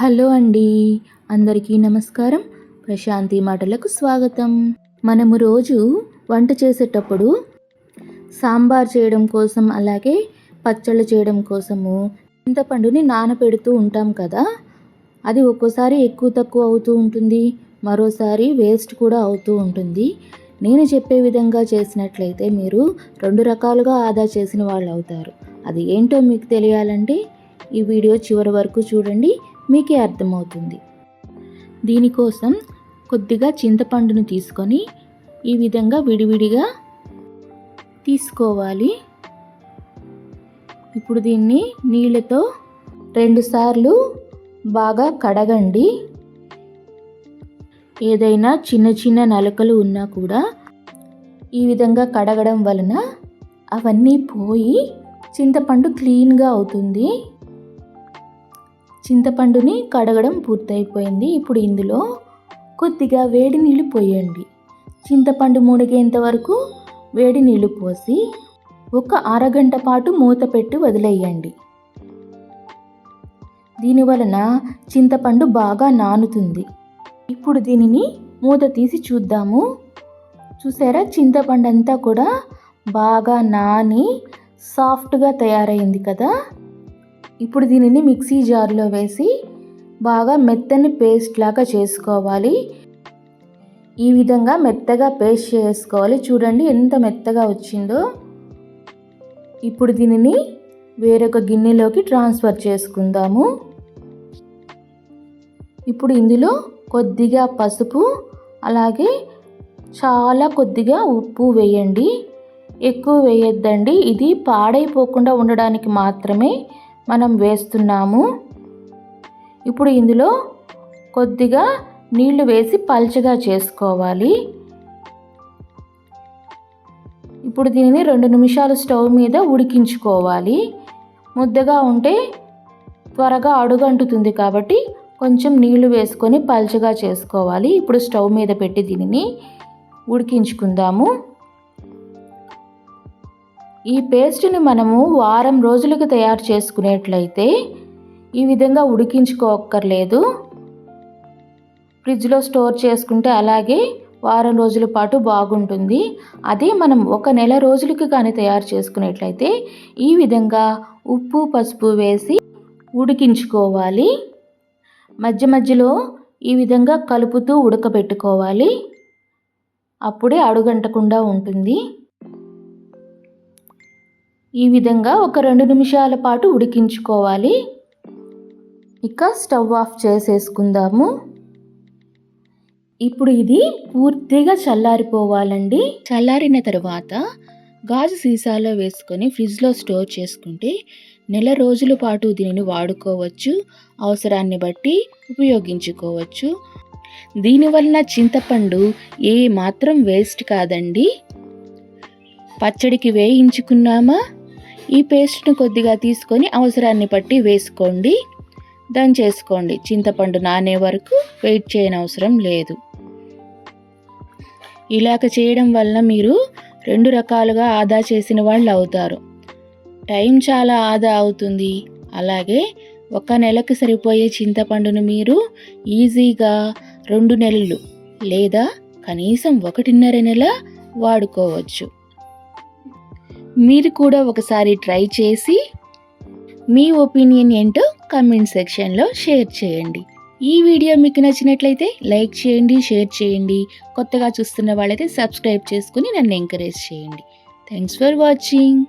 Hello అండి. అందరికీ నమస్కారం. ప్రశాంతి మాటలకు స్వాగతం. మనము రోజు వంట చేసేటప్పుడు సాంబార్ చేయడం కోసం అలాగే పచ్చళ్ళు చేయడం కోసము చింతపండుని నానబెడుతూ ఉంటాం కదా. అది ఒక్కోసారి ఎక్కువ తక్కువ అవుతూ ఉంటుంది. మరోసారి వేస్ట్ కూడా అవుతూ ఉంటుంది. నేను చెప్పే విధంగా చేసినట్లయితే మీరు రెండు రకాలుగా ఆదా చేసిన వాళ్ళు అవుతారు అది ఏంటో మీకు తెలియాలంటే ఈ వీడియో చివరి వరకు చూడండి. మీకే అర్థమవుతుంది. దీనికోసం కొద్దిగా చింతపండును తీసుకొని ఈ విధంగా విడివిడిగా తీసుకోవాలి. ఇప్పుడు దీన్ని నీళ్ళతో రెండుసార్లు బాగా కడగండి. ఏదైనా చిన్న చిన్న నలకలు ఉన్నా కూడా ఈ విధంగా కడగడం వలన అవన్నీ పోయి చింతపండు క్లీన్గా అవుతుంది. చింతపండుని కడగడం పూర్తయిపోయింది. ఇప్పుడు ఇందులో కొద్దిగా వేడి నీళ్ళు పోయండి. చింతపండు మునిగేంత వరకు వేడి నీళ్ళు పోసి ఒక అరగంట పాటు మూత పెట్టి వదిలేయండి. దీని వలన చింతపండు బాగా నానుతుంది. ఇప్పుడు దీనిని మూత తీసి చూద్దాము. చూసారా? చింతపండు అంతా కూడా బాగా నాని సాఫ్ట్గా తయారైంది కదా? ఇప్పుడు దీనిని మిక్సీ జార్లో వేసి బాగా మెత్తని పేస్ట్ లాగా చేసుకోవాలి. ఈ విధంగా మెత్తగా పేస్ట్ చేసుకోవాలి. చూడండి ఎంత మెత్తగా వచ్చిందో. ఇప్పుడు దీనిని వేరొక గిన్నెలోకి ట్రాన్స్ఫర్ చేసుకుందాము. ఇప్పుడు ఇందులో కొద్దిగా పసుపు అలాగే చాలా కొద్దిగా ఉప్పు వేయండి. ఎక్కువ వేయొద్దండి. ఇది పాడైపోకుండా ఉండడానికి మాత్రమే మనం వేస్తున్నాము. ఇప్పుడు ఇందులో కొద్దిగా నీళ్ళు వేసి పల్చగా చేసుకోవాలి. ఇప్పుడు దీనిని రెండు నిమిషాలు స్టవ్ మీద ఉడికించుకోవాలి. ముద్దగా ఉంటే త్వరగా అడుగంటుతుంది కాబట్టి కొంచెం నీళ్ళు వేసుకొని పల్చగా చేసుకోవాలి. ఇప్పుడు స్టవ్ మీద పెట్టి దీనిని ఉడికించుకుందాము. ఈ పేస్ట్ని మనము వారం రోజులకు తయారు చేసుకునేట్లయితే ఈ విధంగా ఉడికించుకోక్కర్లేదు. ఫ్రిడ్జ్లో స్టోర్ చేసుకుంటే అలాగే వారం రోజుల పాటు బాగుంటుంది. అదే మనం ఒక నెల రోజులకి కానీ తయారు చేసుకునేట్లయితే ఈ విధంగా ఉప్పు పసుపు వేసి ఉడికించుకోవాలి. మధ్య మధ్యలో ఈ విధంగా కలుపుతూ ఉడకబెట్టుకోవాలి. అప్పుడే అడుగంటకుండా ఉంటుంది. ఈ విధంగా ఒక రెండు నిమిషాల పాటు ఉడికించుకోవాలి. ఇక స్టవ్ ఆఫ్ చేసేసుకుందాము. ఇప్పుడు ఇది పూర్తిగా చల్లారిపోవాలండి. చల్లారిన తర్వాత గాజు సీసాలో వేసుకొని ఫ్రిడ్జ్లో స్టోర్ చేసుకుంటే నెల రోజుల పాటు దీనిని వాడుకోవచ్చు అవసరాన్ని బట్టి ఉపయోగించుకోవచ్చు. దీనివల్ల చింతపండు ఏ మాత్రం వేస్ట్ కాదండి. పచ్చడికి వేయించుకున్నామా? ఈ పేస్ట్ను కొద్దిగా తీసుకొని అవసరాన్ని బట్టి వేసుకోండి. దంచేసుకోండి చింతపండు నానే వరకు వెయిట్ చేయనవసరం లేదు. ఇలాగ చేయడం వలన మీరు రెండు రకాలుగా ఆదా చేసిన వాళ్ళు అవుతారు. టైం చాలా ఆదా అవుతుంది. అలాగే ఒక నెలకు సరిపోయే చింతపండును మీరు ఈజీగా రెండు నెలలు లేదా కనీసం ఒకటిన్నర నెల వాడుకోవచ్చు. మీరు కూడా ఒకసారి ట్రై చేసి మీ ఒపీనియన్ ఏంటో కమెంట్ సెక్షన్లో షేర్ చేయండి. ఈ వీడియో మీకు నచ్చినట్లయితే లైక్ చేయండి షేర్ చేయండి. కొత్తగా చూస్తున్న వాళ్ళైతే సబ్స్క్రైబ్ చేసుకుని నన్ను ఎంకరేజ్ చేయండి. Thanks for watching.